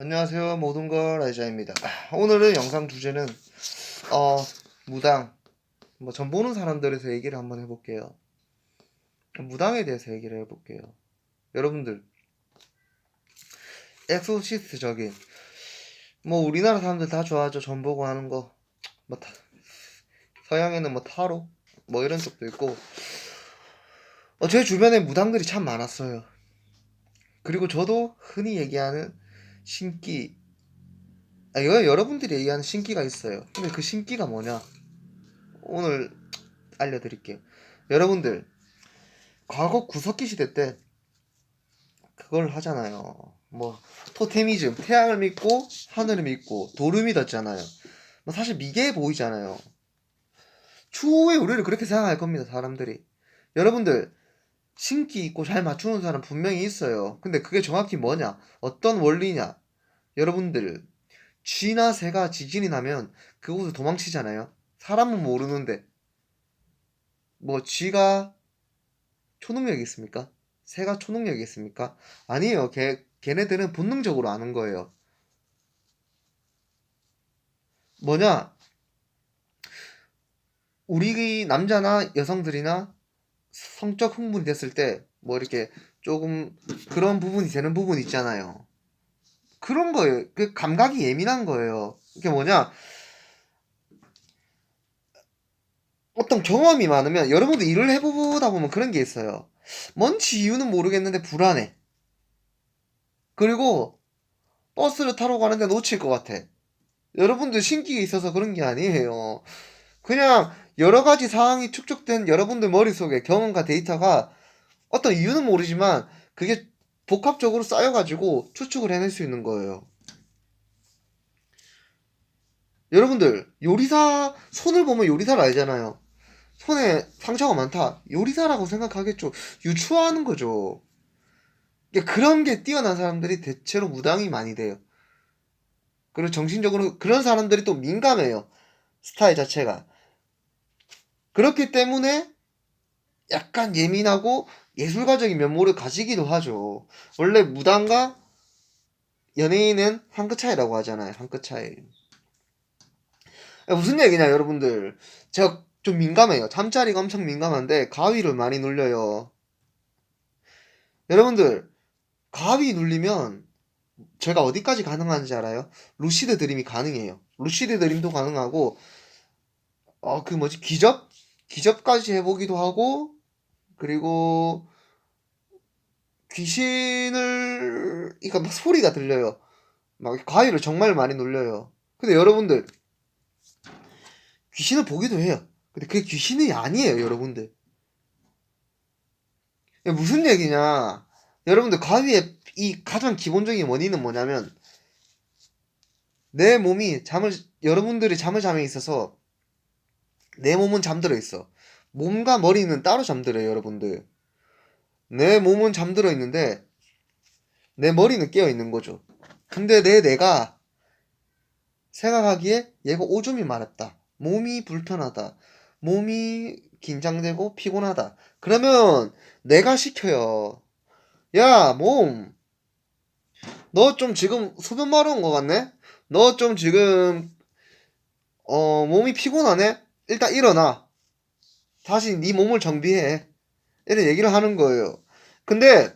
안녕하세요. 모든 걸 라이자입니다. 오늘은 영상 주제는 어 무당 뭐 전 보는 사람들에서 얘기를 한번 해볼게요. 무당에 대해서 얘기를 해볼게요. 여러분들 엑소시스트적인 뭐 우리나라 사람들 다 좋아하죠. 전 보고 하는 거. 뭐 타- 서양에는 뭐 타로 뭐 이런 쪽도 있고 어, 제 주변에 무당들이 참 많았어요. 그리고 저도 흔히 얘기하는 신기 아, 이거 여러분들이 얘기하는 신기가 있어요. 근데 그 신기가 뭐냐? 오늘 알려드릴게요. 여러분들, 과거 구석기 시대 때 그걸 하잖아요. 뭐, 토테미즘, 태양을 믿고 하늘을 믿고 돌을 믿었잖아요. 뭐 사실 미개해 보이잖아요. 추후에 우리를 그렇게 생각할 겁니다, 사람들이. 여러분들, 신기 있고 잘 맞추는 사람 분명히 있어요. 근데 그게 정확히 뭐냐? 어떤 원리냐? 여러분들, 쥐나 새가 지진이 나면 그곳을 도망치잖아요. 사람은 모르는데, 뭐, 쥐가 초능력이 있습니까? 새가 초능력이 있습니까? 아니에요. 걔, 걔네들은 본능적으로 아는 거예요. 뭐냐? 우리 남자나 여성들이나 성적 흥분이 됐을 때, 뭐 이렇게 조금 그런 부분이 되는 부분 있잖아요. 그런 거예요. 그 감각이 예민한 거예요. 그게 뭐냐? 어떤 경험이 많으면 여러분도 일을 해보다 보면 그런 게 있어요. 뭔지 이유는 모르겠는데 불안해. 그리고 버스를 타러 가는데 놓칠 것 같아. 여러분들 신기가 있어서 그런 게 아니에요. 그냥 여러 가지 상황이 축적된 여러분들 머릿속에 경험과 데이터가 어떤 이유는 모르지만 그게 복합적으로 쌓여가지고 추측을 해낼 수 있는 거예요. 여러분들 요리사 손을 보면 요리사를 알잖아요. 손에 상처가 많다. 요리사라고 생각하겠죠. 유추하는 거죠. 그런 게 뛰어난 사람들이 대체로 무당이 많이 돼요. 그리고 정신적으로 그런 사람들이 또 민감해요. 스타일 자체가. 그렇기 때문에 약간 예민하고 예술가적인 면모를 가지기도 하죠. 원래 무당과 연예인은 한 끗 차이라고 하잖아요. 한 끗 차이. 무슨 얘기냐, 여러분들. 제가 좀 민감해요. 잠자리가 엄청 민감한데 가위를 많이 눌려요. 여러분들, 가위 눌리면 제가 어디까지 가능한지 알아요? 루시드 드림이 가능해요. 루시드 드림도 가능하고, 어, 그 뭐지, 기접? 기접까지 해보기도 하고, 그리고, 귀신을, 그러니까 막 소리가 들려요. 막 가위를 정말 많이 눌려요. 근데 여러분들, 귀신을 보기도 해요. 근데 그게 귀신이 아니에요, 여러분들. 무슨 얘기냐? 여러분들, 가위의 이 가장 기본적인 원인은 뭐냐면, 내 몸이 잠을, 여러분들이 잠을 잠에 있어서, 내 몸은 잠들어 있어. 몸과 머리는 따로 잠들어요, 여러분들. 내 몸은 잠들어 있는데, 내 머리는 깨어 있는 거죠. 근데 내 뇌가 생각하기에 얘가 오줌이 마렵다. 몸이 불편하다. 몸이 긴장되고 피곤하다. 그러면 내가 시켜요. 야, 몸. 너 좀 지금 소변 마려운 것 같네? 너 좀 지금, 어, 몸이 피곤하네? 일단 일어나. 다시 네 몸을 정비해. 이런 얘기를 하는 거예요. 근데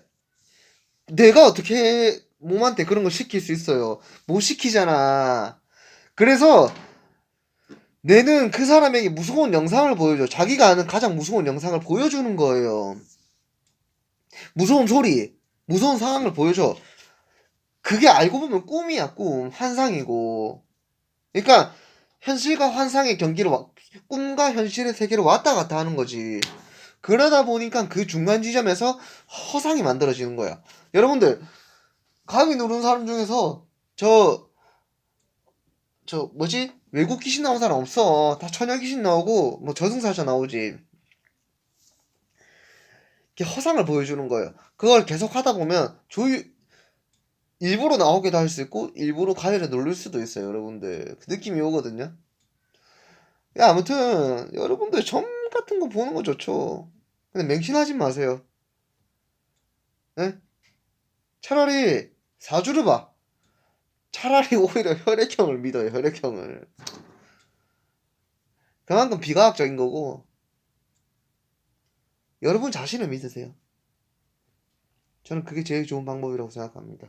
내가 어떻게 몸한테 그런 걸 시킬 수 있어요? 못 시키잖아. 그래서 뇌는 그 사람에게 무서운 영상을 보여줘. 자기가 아는 가장 무서운 영상을 보여주는 거예요. 무서운 소리, 무서운 상황을 보여줘. 그게 알고 보면 꿈이야, 꿈. 환상이고. 그러니까 현실과 환상의 경기를 와- 꿈과 현실의 세계를 왔다 갔다 하는 거지. 그러다 보니까 그 중간 지점에서 허상이 만들어지는 거야. 여러분들, 가위 누르는 사람 중에서 저, 저, 뭐지? 외국 귀신 나온 사람 없어. 다 처녀 귀신 나오고, 뭐 저승사자 나오지. 이렇게 허상을 보여주는 거예요. 그걸 계속 하다 보면 조유, 일부러 나오기도 할 수 있고, 일부러 가위를 누를 수도 있어요, 여러분들. 그 느낌이 오거든요. 야, 아무튼, 여러분들 점 같은 거 보는 거 좋죠. 근데 맹신하지 마세요. 예? 차라리 사주를 봐. 차라리 오히려 혈액형을 믿어요, 혈액형을. 그만큼 비과학적인 거고, 여러분 자신을 믿으세요. 저는 그게 제일 좋은 방법이라고 생각합니다.